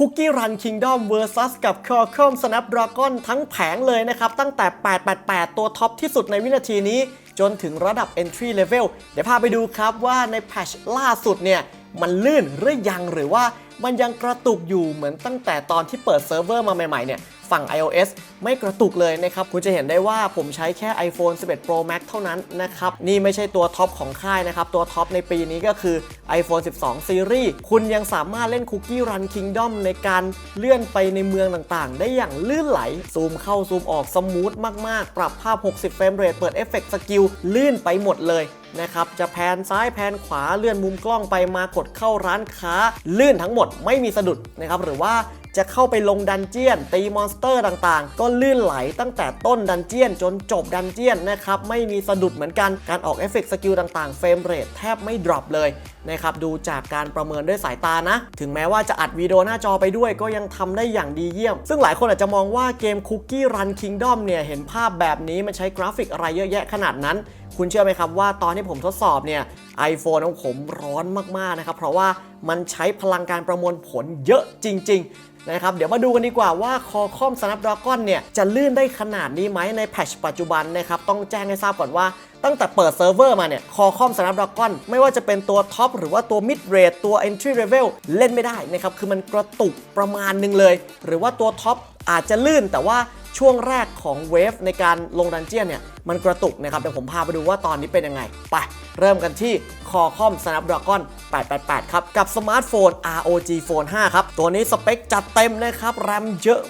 คุกกี้รันคิงดอมเวอร์ซัสกับคอร์คอมสแนปดรากอนทั้งแผงเลยนะครับ ตั้งแต่ 888 ตัวท็อปที่สุดในวินาทีนี้ จนถึงระดับ Entry Level เดี๋ยวพาไปดูครับว่าในแพชล่าสุดเนี่ย มันลื่นหรือยังหรือว่า มันยังกระตุกอยู่เหมือนตั้งแต่ตอนที่เปิดเซิร์ฟเวอร์มาใหม่ๆเนี่ยฝั่ง iOS ไม่กระตุกเลยนะครับ คุณจะเห็นได้ว่าผมใช้แค่ iPhone 11 Pro Max เท่านั้นนะครับ นี่ไม่ใช่ตัวท็อปของค่ายนะครับ ตัวท็อปในปีนี้ก็คือ iPhone 12 Series คุณยังสามารถเล่น Cookie Run Kingdom ในการเลื่อนไปในเมืองต่างๆ ได้อย่างลื่นไหล ซูมเข้าซูมออกสมูทมากๆ ปรับภาพ 60 เฟรมเรทเปิดเอฟเฟกต์สกิลลื่นไปหมดเลย นะครับจะแพนซ้ายแพนขวาเลื่อนมุมกล้องไปมากดเข้าร้านค้า ลื่นทั้งหมดไม่มีสะดุดนะครับหรือว่าจะเข้าไปลงดันเจียน ตีมอนสเตอร์ต่างๆ ก็ลื่นไหลตั้งแต่ต้นดันเจียนจนจบดันเจียนนะครับไม่มีสะดุดเหมือนกันการออกเอฟเฟกต์สกิลต่างๆเฟรมเรทแทบไม่ดรอปเลยนะครับดูจากการประเมินด้วยสายตานะ ถึงแม้ว่าจะอัดวิดีโอหน้าจอไปด้วยก็ยังทำได้อย่างดีเยี่ยม ซึ่งหลายคนอาจจะมองว่าเกม Cookie Run Kingdom เนี่ยเห็นภาพแบบนี้มันใช้กราฟิกอะไรเยอะแยะขนาดนั้น คุณเชื่อไหมครับว่าตอนที่ผมทดสอบเนี่ย iPhone ของผมร้อนมากๆนะครับ เพราะว่ามันใช้พลังการประมวลผลเยอะจริง ๆ นะครับ เดี๋ยวมาดูกันดีกว่าว่า Qualcomm Snapdragon เนี่ย จะลื่นได้ขนาดนี้ไหมในแพทชปัจจุบันนะครับ ต้องแจ้งให้ทราบก่อนว่าตั้งแต่เปิดเซิร์ฟเวอร์มาเนี่ย Qualcomm Snapdragon ไม่ว่าจะเป็นตัวท็อปหรือว่าตัว mid range ตัว entry level เล่นไม่ได้นะครับ คือมันกระตุกประมาณนึงเลย หรือว่าตัวท็อปอาจจะลื่นแต่ว่าช่วงแรกของเวฟในการลงดันเจียนเนี่ย มันกระตุกนะครับเดี๋ยวผมพาไปดูว่าตอนนี้เป็นยังไง ไป เริ่มกันที่ Qualcomm Snapdragon 888 ครับ กับสมาร์ทโฟน ROG Phone 5 ครับ ตัวนี้สเปคจัดเต็มนะครับ แรมเยอะ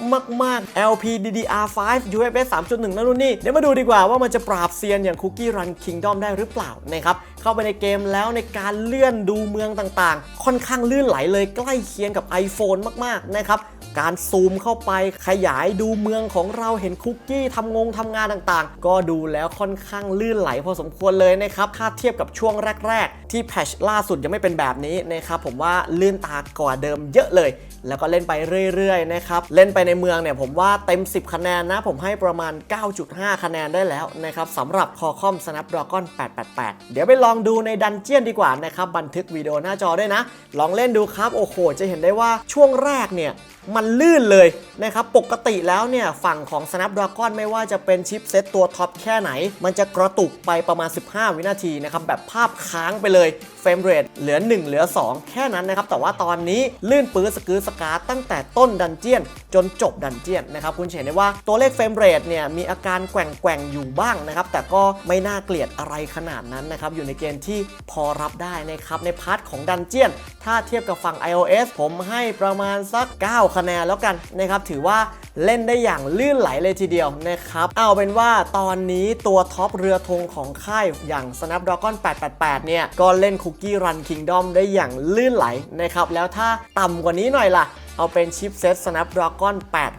มาก ๆ LPDDR5 UFS 3.1 นั่นนู่นนี่ เดี๋ยวมาดูดีกว่าว่ามันจะปราบเซียนอย่าง Cookie Run Kingdom ได้หรือเปล่านะครับ เข้าไปในเกมแล้วในการเลื่อนดูเมืองต่างๆ ค่อนข้างลื่นไหลเลยใกล้เคียงกับ iPhone มาก ๆ นะครับการซูมเข้าไปขยายดูเมืองของเราเห็นคุกกี้ทำงงทำงานต่างๆ ก็ดูแล้วค่อนข้างลื่นไหลพอสมควรเลยนะครับถ้าเทียบกับช่วงแรก ๆ ที่แพชล่าสุดยังไม่เป็นแบบนี้นะครับผมว่าลื่นตากว่าเดิมเยอะเลย แล้วก็เล่นไปเรื่อยๆนะครับเล่นไปในเมืองเนี่ยผมว่าเต็ม 10 คะแนนนะผมให้ประมาณ 9.5 คะแนนได้แล้วนะครับสำหรับ Qualcomm Snapdragon 888 เดี๋ยวไปลองดูในดันเจียนดีกว่านะครับบันทึกวิดีโอหน้าจอด้วยนะ ลองเล่นดูครับโอ้โห จะเห็นได้ว่าช่วงแรกเนี่ย มันลื่นเลยนะครับ ปกติแล้วเนี่ยฝั่งของ Snapdragon ไม่ว่าจะเป็นชิปเซตตัวท็อปแค่ไหน มันจะกระตุกไปประมาณ 15 วินาทีนะครับ แบบภาพค้างไปเลยเฟรมเรทเหลือ 1 เหลือ 2 แค่นั้นนะครับ แต่ว่าตอนนี้ลื่นปื้อสกือสกาตั้งแต่ต้นดันเจียน จนจบดันเจียนนะครับ คุณเห็นได้ว่าตัวเลขเฟรมเรทเนี่ยมีอาการแกว่งๆอยู่บ้างนะครับ แต่ก็ไม่น่าเกลียดอะไรขนาดนั้นนะครับ อยู่ในเกณฑ์ที่พอรับได้นะครับในพาร์ทของดันเจียน ถ้าเทียบกับฝั่ง iOS ผมให้ประมาณสัก 9 คะแนนแล้วกันนะครับถือว่าเล่นได้อย่างลื่นไหลเลยทีเดียวนะครับ เอาเป็นว่าตอนนี้ตัวท็อปเรือธงของค่ายอย่าง Snapdragon 888 เนี่ยก็เล่นคุกกี้รันคิงดอมได้อย่างลื่นไหลนะครับ แล้วถ้าต่ำกว่านี้หน่อยล่ะ เอาเป็นชิปเซต Snapdragon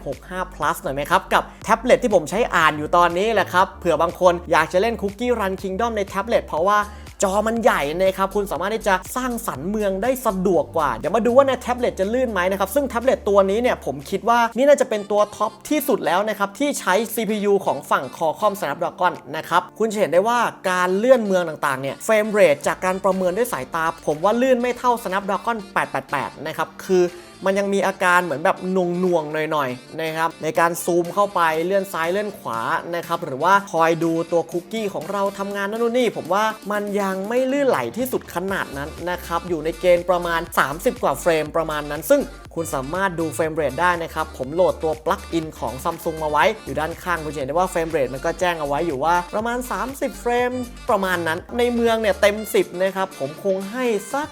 865 Plus หน่อยไหมครับ กับแท็บเล็ตที่ผมใช้อ่านอยู่ตอนนี้แหละครับเผื่อบางคนอยากจะเล่นคุกกี้รันคิงดอมในแท็บเล็ตเพราะว่า จอมันใหญ่นะครับคุณสามารถที่จะสร้างสรรค์เมืองได้สะดวกกว่า เดี๋ยวมาดูว่าในแท็บเล็ตจะลื่นไหมนะครับซึ่งแท็บเล็ตตัวนี้เนี่ยผมคิดว่านี่น่าจะเป็นตัวท็อปที่สุดแล้วนะครับที่ใช้ CPU ของฝั่ง Qualcomm Snapdragon นะครับคุณจะเห็นได้ว่าการเลื่อนเมืองต่างๆเนี่ยเฟรมเรทจากการประเมินด้วยสายตา ผมว่าลื่นไม่เท่า Snapdragon 888 นะครับคือ มันยังมีอาการเหมือนแบบหน่วงๆหน่อยๆนะครับในการซูมเข้าไปเลื่อนซ้ายเลื่อนขวานะครับหรือว่าคอยดูตัวคุกกี้ของเราทำงานนั่นนู่นนี่ ผมว่ามันยังไม่ลื่นไหลที่สุดขนาดนั้นนะครับอยู่ในเกณฑ์ประมาณ 30 กว่าเฟรมประมาณนั้น ซึ่งคุณสามารถดูเฟรมเรทได้นะครับ ผมโหลดตัวปลั๊กอินของ Samsung มาไว้อยู่ด้านข้างคุณจะเห็นได้ว่าเฟรมเรทมันก็แจ้งเอาไว้อยู่ว่าประมาณ 30 เฟรมประมาณนั้น ในเมืองเนี่ยเต็ม 10 นะครับ ผมคงให้สัก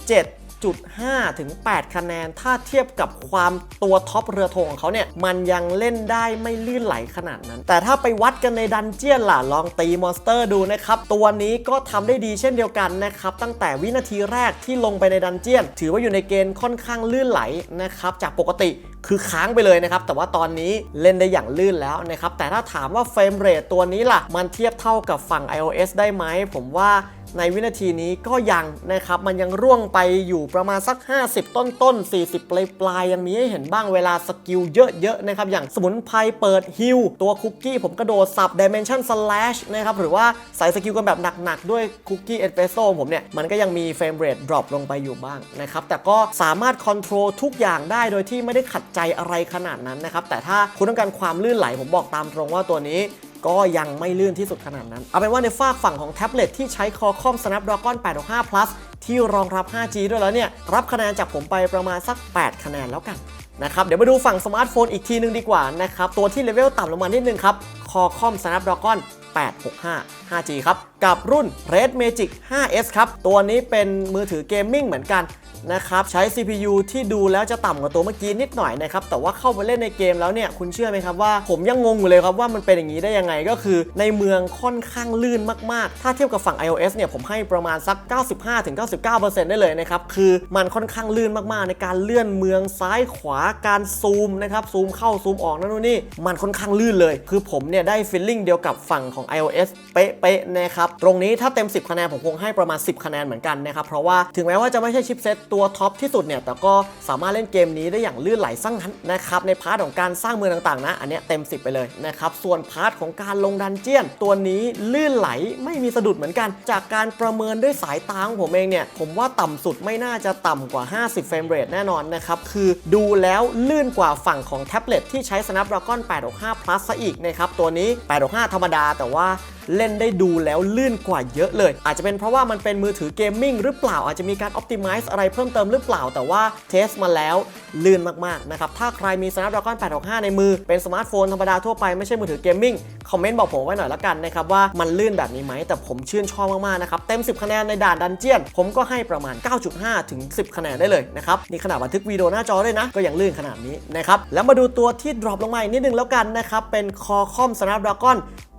7 7.5 ถึง 8 คะแนน ถ้าเทียบกับความตัวท็อปเรือธงของเขาเนี่ย มันยังเล่นได้ไม่ลื่นไหลขนาดนั้น แต่ถ้าไปวัดกันในดันเจียนล่ะ ลองตีมอนสเตอร์ดูนะครับ ตัวนี้ก็ทำได้ดีเช่นเดียวกันนะครับ ตั้งแต่วินาทีแรกที่ลงไปในดันเจียน ถือว่าอยู่ในเกณฑ์ค่อนข้างลื่นไหลนะครับ จากปกติคือค้างไปเลยนะครับ แต่ว่าตอนนี้เล่นได้อย่างลื่นแล้วนะครับ แต่ถ้าถามว่าเฟรมเรทตัวนี้ล่ะ มันเทียบเท่ากับฝั่ง iOS ได้ไหมผมว่า ในวินาทีนี้ก็ยังนะครับ มันยังร่วงไปอยู่ประมาณสัก 50 ต้นต้น40 ปลายปลายยังมีให้เห็นบ้างเวลาสกิลเยอะๆนะครับ อย่างสมุนไพรเปิดฮิลตัวคุกกี้ผมกระโดดสับ Dimension Slash นะครับ หรือว่าใส่สกิลกันแบบหนักๆ ด้วยคุกกี้เอสเปรสโซ่ผมเนี่ย มันก็ยังมีเฟรมเรทดรอปลงไปอยู่บ้างนะครับ แต่ก็สามารถคอนโทรลทุกอย่างได้โดยที่ไม่ได้ขัดใจอะไรขนาดนั้นนะครับแต่ถ้าคุณต้องการความลื่นไหลผมบอกตามตรงว่าตัวนี้ ก็ยังไม่ลื่นที่สุดขนาดนั้น เอาเป็นว่าในฝากฝั่งของแท็บเล็ตที่ใช้ Qualcomm Snapdragon 865 Plus ที่รองรับ 5G ด้วยแล้วเนี่ย รับคะแนนจากผมไปประมาณสัก 8 คะแนนแล้วกันนะครับ เดี๋ยวมาดูฝั่งสมาร์ทโฟนอีกทีนึงดีกว่านะครับ ตัวที่เลเวลต่ำลงมานิดนึงครับ Qualcomm Snapdragon 865 5G ครับ กับรุ่น Red Magic 5S ครับ ตัวนี้เป็นมือถือเกมมิ่งเหมือนกันนะครับ ใช้ CPU ที่ดูแล้วจะต่ำกว่าตัวเมื่อกี้นิดหน่อยนะครับ แต่ว่าเข้าไปเล่นในเกมแล้วเนี่ย คุณเชื่อไหมครับว่า ผมยังงงอยู่เลยครับว่ามันเป็นอย่างนี้ได้ยังไง ก็คือในเมืองค่อนข้างลื่นมาก ๆ ถ้าเทียบกับฝั่ง iOS เนี่ย ผมให้ประมาณสัก 95-99%ได้เลยนะครับ คือมันค่อนข้างลื่นมาก ๆ ในการเลื่อนเมืองซ้ายขวา การซูมนะครับ ซูมเข้าซูมออกนั่นนู่นนี่ มันค่อนข้างลื่นเลย คือผมเนี่ยได้ฟีลลิ่งเดียวกับฝั่งของ iOS เป๊ะๆนะครับ ตรงนี้ถ้าเต็ม 10 คะแนนผมคงให้ประมาณ 10 คะแนนเหมือนกันนะครับ เพราะว่าถึงแม้ว่าจะไม่ใช่ชิปเซตตัวท็อปที่สุดเนี่ย แต่ก็สามารถเล่นเกมนี้ได้อย่างลื่นไหลสั่งนั้นนะครับ ในพาร์ทของการสร้างเมืองต่างๆนะ อันนี้เต็ม 10 ไปเลยนะครับ ส่วนพาร์ทของการลงดันเจียน ตัวนี้ลื่นไหลไม่มีสะดุดเหมือนกัน จากการประเมินด้วยสายตาของผมเองเนี่ย ผมว่าต่ำสุดไม่น่าจะต่ำกว่า 50 เฟรมเรทแน่นอนนะครับ คือดูแล้วลื่นกว่าฝั่งของแท็บเล็ตที่ใช้ Snapdragon 865 Plus ซะอีกนะครับ ตัวนี้ 865 ธรรมดาแต่ว่า เล่นได้ดูแล้วลื่นกว่าเยอะเลย อาจจะเป็นเพราะว่ามันเป็นมือถือเกมมิ่งหรือเปล่าอาจจะมีการ Optimize อะไรเพิ่มเติมหรือเปล่า แต่ว่าเทสมาแล้วลื่นมากๆนะครับถ้าใครมี Snapdragon 865 ในมือเป็นสมาร์ทโฟนธรรมดาทั่วไปไม่ใช่มือถือเกมมิ่งคอมเมนต์บอกผมไว้หน่อยละกันนะครับว่ามันลื่นแบบนี้ไหมแต่ผมชื่นชอบมากๆนะครับเต็ม 10 คะแนนในด่านดันเจียน ผมก็ให้ประมาณ 9.5 ถึง 10 คะแนนได้เลยนะครับนี่ขนาดบันทึกวิดีโอหน้าจอด้วยนะ ก็ยังลื่นขนาดนี้นะครับแล้วมาดูตัวที่ดรอปลงมาอีกนิดนึงแล้วกันนะครับเป็น Qualcomm Snapdragon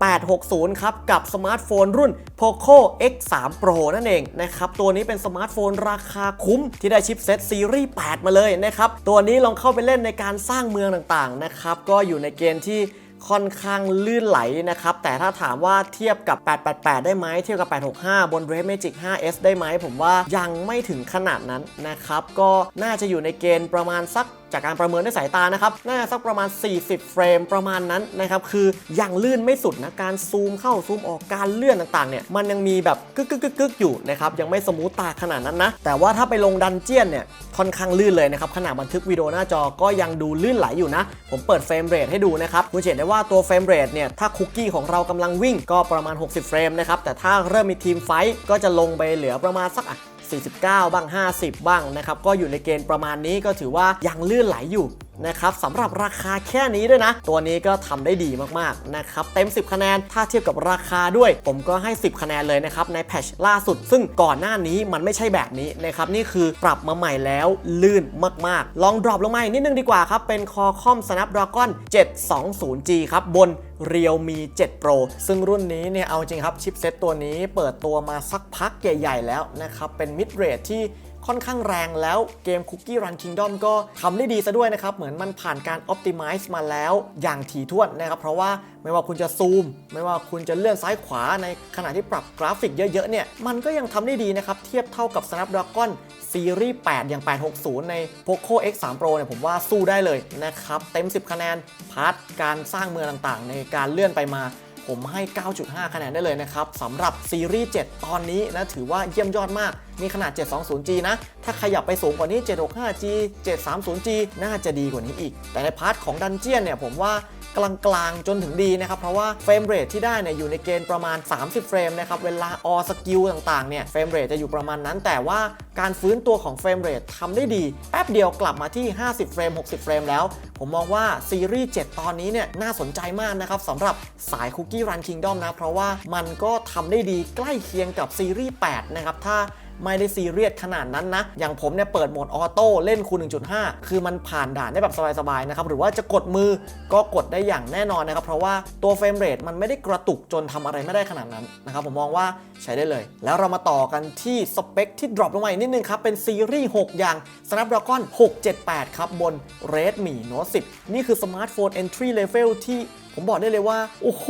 860 ครับ กับสมาร์ทโฟนรุ่น Poco X3 Pro นั่นเองนะครับ ตัวนี้เป็นสมาร์ทโฟนราคาคุ้มที่ได้ชิปเซ็ตซีรีส์ 8 มาเลยนะครับ ตัวนี้ลองเข้าไปเล่นในการสร้างเมืองต่างๆนะครับ ก็อยู่ในเกณฑ์ที่ ค่อนข้างลื่นไหลนะครับ แต่ถ้าถามว่าเทียบกับ 888 ได้ไหมเทียบกับ 865 บน Red Magic 5S ได้ไหม ผมว่ายังไม่ถึงขนาดนั้นนะครับ ก็น่าจะอยู่ในเกณฑ์ประมาณสักจากการประเมินด้วยสายตานะครับ น่าจะสักประมาณ 40 เฟรมประมาณนั้นนะครับ คือยังลื่นไม่สุดนะ การซูมเข้าซูมออก การเลื่อนต่างๆ เนี่ย มันยังมีแบบกึกกึกกึกกึกอยู่นะครับ ยังไม่สมูทตาขนาดนั้นนะ แต่ว่าถ้าไปลงดันเจียนเนี่ย ค่อนข้างลื่นเลยนะครับขณะบันทึกวิดีโอหน้าจอก็ยังดูลื่นไหลอยู่นะ ผมเปิดเฟรมเรทให้ดูนะครับ คุณเห็นได้ว่าว่าตัวเฟรมเรทเนี่ย ถ้าคุกกี้ของเรากำลังวิ่งก็ประมาณ 60 เฟรมนะครับ แต่ถ้าเริ่มมีทีมไฟต์ก็จะลงไปเหลือประมาณสักอะ49 บ้าง 50 บ้างนะครับ ก็อยู่ในเกณฑ์ประมาณนี้ก็ถือว่ายังลื่นไหลอยู่ นะครับสำหรับราคาแค่นี้ด้วยนะ ตัวนี้ก็ทำได้ดีมากๆนะครับเต็ม 10 คะแนนถ้าเทียบกับราคาด้วย ผมก็ให้ 10 คะแนนเลยนะครับในแพชล่าสุด ซึ่งก่อนหน้านี้มันไม่ใช่แบบนี้นะครับนี่คือปรับมาใหม่แล้วลื่นมากๆ ลองดรอปลงมาอีกนิดนึงดีกว่าครับเป็น Qualcomm Snapdragon 720G ครับบน Realme 7 Pro ซึ่งรุ่นนี้เนี่ยเอาจริงครับชิปเซตตัวนี้เปิดตัวมาสักพักใหญ่ ๆ แล้วนะครับเป็น mid range ที่ ค่อนข้างแรงแล้วเกม Cookie Run Kingdom ก็ทำได้ดีซะด้วยนะครับ เหมือนมันผ่านการ Optimize มาแล้วอย่างถี่ถ้วนนะครับ เพราะว่าไม่ว่าคุณจะซูม ไม่ว่าคุณจะเลื่อนซ้ายขวาในขณะที่ปรับกราฟิกเยอะๆเนี่ย มันก็ยังทำได้ดีนะครับ เทียบเท่ากับ Snapdragon ซีรีส์ 8 อย่าง 860 ใน Poco X3 Pro เนี่ยผมว่าสู้ได้เลยนะครับ เต็ม 10 คะแนนพาร์ทการสร้างเมืองต่างๆ ในการเลื่อนไปมา ผมให้ 9.5 คะแนนได้เลยนะครับสำหรับซีรีส์ 7 ตอนนี้นะถือว่าเยี่ยมยอดมากมีขนาด 720G นะ ถ้าขยับไปสูงกว่านี้ 765G 730G น่าจะดีกว่านี้อีก แต่ในพาร์ทของดันเจียนเนี่ยผมว่า กลางๆ จนถึงดีนะครับ เพราะว่าเฟรมเรทที่ได้เนี่ยอยู่ในเกณฑ์ประมาณ 30 เฟรมนะครับ เวลาออสกิลต่างๆ เนี่ยเฟรมเรทจะอยู่ประมาณนั้น แต่ว่าการฟื้นตัวของเฟรมเรททำได้ดี แป๊บเดียวกลับมาที่ 50 เฟรม 60 เฟรมแล้ว ผมมองว่าซีรีส์ 7 ตอนนี้เนี่ยน่าสนใจมากนะครับสำหรับสาย Cookie Run Kingdom นะ เพราะว่ามันก็ทำได้ดีใกล้เคียงกับซีรีส์ 8 นะครับ ถ้า ไม่ได้ซีเรียสขนาดนั้นนะ อย่างผมเนี่ยเปิดโหมดออโต้เล่นคูณ1.5 คือมันผ่านด่านได้แบบสบายๆนะครับ หรือว่าจะกดมือก็กดได้อย่างแน่นอนนะครับ เพราะว่าตัวเฟรมเรทมันไม่ได้กระตุกจนทำอะไรไม่ได้ขนาดนั้นนะครับผมมองว่าใช้ได้เลย แล้วเรามาต่อกันที่สเปคที่ดรอปลงมาอีกนิดนึงครับ เป็นซีรีส์ 6 อย่าง Snapdragon 678 ครับบน Redmi Note 10 นี่คือสมาร์ทโฟน entry level ที่ ผมบอกได้เลยว่า โอ้โห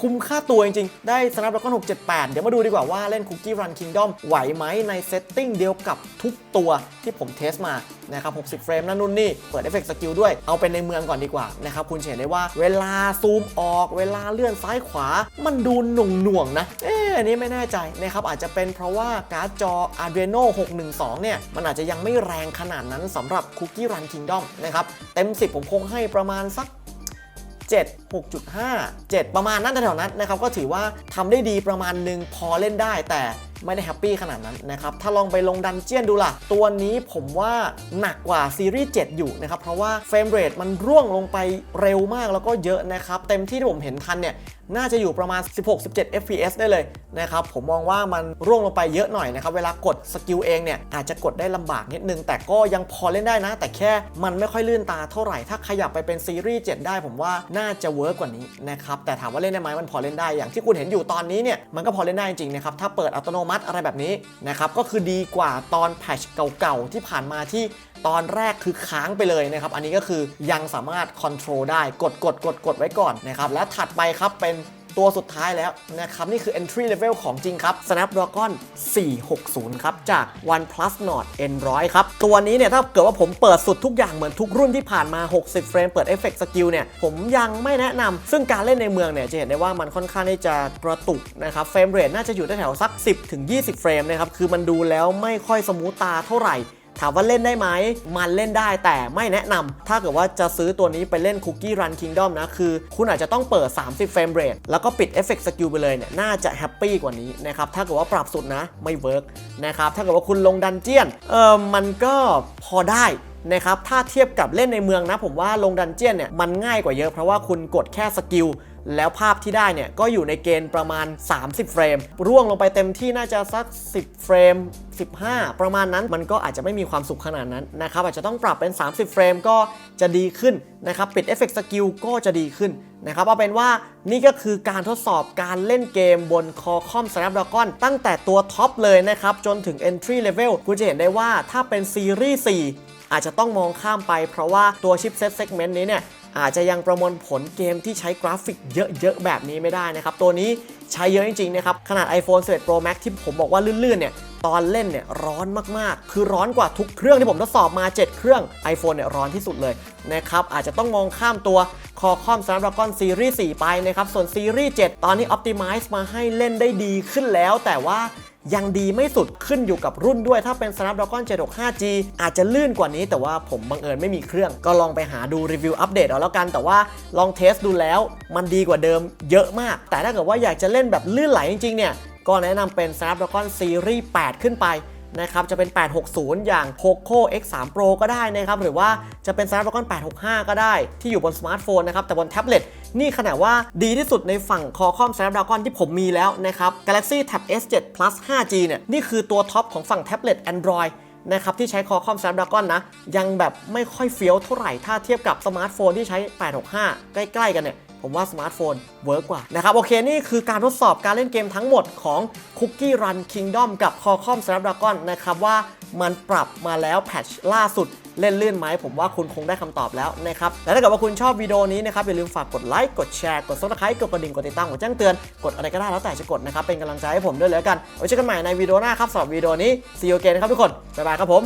คุ้มค่าตัวจริงๆ ได้ Snapdragon 678 เดี๋ยวมาดูดีกว่าว่าเล่น Cookie Run Kingdom ไหวไหมในเซตติ้งเดียวกับทุกตัวที่ผมเทสมานะครับ 60 เฟรมนั่นนู่นนี่ เปิดเอฟเฟกต์สกิลด้วย เอาเป็นในเมืองก่อนดีกว่านะครับ คุณเห็นได้ว่าเวลาซูมออก เวลาเลื่อนซ้ายขวา มันดูหน่วงหน่วงๆนะ เอ๊ะอันนี้ไม่แน่ใจนะครับ อาจจะเป็นเพราะว่าการ์ดจอ Adreno 612 เนี่ย มันอาจจะยังไม่แรงขนาดนั้นสำหรับ Cookie Run Kingdom นะครับ เต็ม 10 ผมคงให้ประมาณสัก 7 6.5 7 ประมาณนั้นแถวนั้นนะครับก็ถือว่าทำได้ดีประมาณหนึ่งพอเล่นได้แต่ไม่ได้แฮปปี้ขนาดนั้นนะครับ ถ้าลองไปลงดันเจียนดูล่ะ ตัวนี้ผมว่าหนักกว่าซีรีส์ 7 อยู่นะครับ เพราะว่าเฟรมเรทมันร่วงลงไปเร็วมากแล้วก็เยอะนะครับ เต็มที่ที่ผมเห็นทันเนี่ย น่าจะอยู่ประมาณ 16-17 fps ได้เลยนะครับผมมองว่ามันร่วงลงไปเยอะหน่อยนะครับเวลากดสกิลเองเนี่ยอาจจะกดได้ลำบากนิดนึง แต่ก็ยังพอเล่นได้นะ แต่แค่มันไม่ค่อยลื่นตาเท่าไหร่ถ้าขยับไปเป็นซีรีส์7ได้ผมว่าน่าจะเวิร์กกว่านี้นะครับแต่ถามว่าเล่นได้ไหมมันพอเล่นได้อย่างที่คุณเห็นอยู่ตอนนี้เนี่ยมันก็พอเล่นได้จริงๆนะครับถ้าเปิดอัตโนมัติอะไรแบบนี้นะครับก็คือดีกว่าตอนแพทชเก่าๆที่ผ่านมาที่ ตอนแรกคือค้างไปเลยนะครับ อันนี้ก็คือยังสามารถคอนโทรลได้กดกดกดกดไว้ก่อนนะครับ และถัดไปครับเป็นตัวสุดท้ายแล้วนะครับ นี่คือ entry level ของจริงครับ Snapdragon 460 ครับ จาก OnePlus Nord N100 ครับ ตัวนี้เนี่ย ถ้าเกิดว่าผมเปิดสุดทุกอย่างเหมือนทุกรุ่นที่ผ่านมา 60 เฟรมเปิด Effect Skill เนี่ย ผมยังไม่แนะนำ ซึ่งการเล่นในเมืองเนี่ย จะเห็นได้ว่ามันค่อนข้างที่จะกระตุกนะครับ เฟรมเรทน่าจะอยู่แถวสัก 10-20 เฟรมนะครับ คือมันดูแล้วไม่ค่อยสมูทตาเท่าไหร่ ถามว่าเล่นได้ไหม มันเล่นได้แต่ไม่แนะนำถ้าเกิดว่าจะซื้อตัวนี้ไปเล่น Cookie Run Kingdom นะ คือคุณอาจจะต้องเปิด 30 เฟรมเรทแล้วก็ปิด Effect Skill ไปเลยเนี่ย น่าจะแฮปปี้กว่านี้นะครับ ถ้าเกิดว่าปรับสุดนะไม่เวิร์กนะครับ ถ้าเกิดว่าคุณลงดันเจียน เออมันก็พอได้นะครับ ถ้าเทียบกับเล่นในเมืองนะ ผมว่าลงดันเจียนเนี่ยมันง่ายกว่าเยอะเพราะว่าคุณกดแค่สกิล แล้วภาพที่ได้เนี่ยก็อยู่ในเกณฑ์ประมาณ 30 เฟรม ร่วงลงไปเต็มที่น่าจะสัก 10 เฟรม 15 ประมาณนั้นมันก็อาจจะไม่มีความสุขขนาดนั้นนะครับอาจจะต้องปรับเป็น 30 เฟรมก็จะดีขึ้นนะครับปิดเอฟเฟกต์สกิลก็จะดีขึ้นนะครับเอาเป็นว่านี่ก็คือการทดสอบการเล่นเกมบน Qualcomm Snapdragon ตั้งแต่ตัวท็อปเลยนะครับ จนถึง Entry Level คุณจะเห็นได้ว่าถ้าเป็นซีรีส์ 4 อาจจะต้องมองข้ามไปเพราะว่าตัวชิปเซตเซกเมนต์นี้เนี่ย อาจจะยังประมวลผลเกมที่ใช้กราฟิกเยอะๆ แบบนี้ไม่ได้นะครับ ตัวนี้ใช้เยอะจริงๆ นะครับ ขนาด iPhone 11 Pro Max ที่ผมบอกว่าลื่นๆ เนี่ย ตอนเล่นเนี่ยร้อนมากๆ คือร้อนกว่าทุกเครื่องที่ผมทดสอบมา 7 เครื่อง iPhone เนี่ยร้อนที่สุดเลยนะครับ อาจจะต้องมองข้ามตัว Qualcomm Snapdragon Series 4 ไปนะครับ ส่วน Series 7 ตอนนี้ Optimize มาให้เล่นได้ดีขึ้นแล้ว แต่ว่า ยังดีไม่สุดขึ้นอยู่กับรุ่นด้วย ถ้าเป็น Snapdragon 765G อาจจะลื่นกว่านี้ แต่ว่าผมบังเอิญไม่มีเครื่อง ก็ลองไปหาดูรีวิวอัปเดตเอาแล้วกัน แต่ว่าลองเทสดูแล้ว มันดีกว่าเดิมเยอะมาก แต่ถ้าเกิดว่าอยากจะเล่นแบบลื่นไหลจริงๆเนี่ยก็แนะนำเป็น Snapdragon Series 8 ขึ้นไป นะครับจะเป็น 860 อย่าง Poco X3 Pro ก็ได้นะครับหรือว่าจะเป็น Snapdragon 865 ก็ได้ที่อยู่บนสมาร์ทโฟนนะครับแต่บนแท็บเล็ตนี่ขนาดว่าดีที่สุดในฝั่ง Qualcomm Snapdragon ที่ผมมีแล้วนะครับ Galaxy Tab S7 Plus 5G เนี่ยนี่คือตัวท็อปของฝั่งแท็บเล็ต Android นะครับที่ใช้ Qualcomm Snapdragon นะ ยังแบบไม่ค่อยเฟี้ยวเท่าไหร่ถ้าเทียบกับสมาร์ทโฟนที่ใช้ 865 ใกล้ ๆ กันเนี่ย ผมว่าสมาร์ทโฟนเวิร์กกว่านะครับโอเคนี่คือการทดสอบการเล่นเกมทั้งหมดของ Cookie Run Kingdom กับ Qualcomm Snapdragon นะครับว่ามันปรับมาแล้วแพทช์ล่าสุดเล่นลื่นไหมผมว่าคุณคงได้คำตอบแล้วนะครับ และถ้าเกิดว่าคุณชอบวิดีโอนี้นะครับ อย่าลืมฝากกดไลค์ กดแชร์ กด subscribe กดกระดิ่ง กดติดตามกดแจ้งเตือน กดอะไรก็ได้แล้วแต่จะกดนะครับ เป็นกำลังใจให้ผมด้วยเลยละกันไว้เจอกันใหม่ในวิดีโอหน้าครับสำหรับวิดีโอนี้ see you again นะครับทุกคน บ๊ายบายครับผม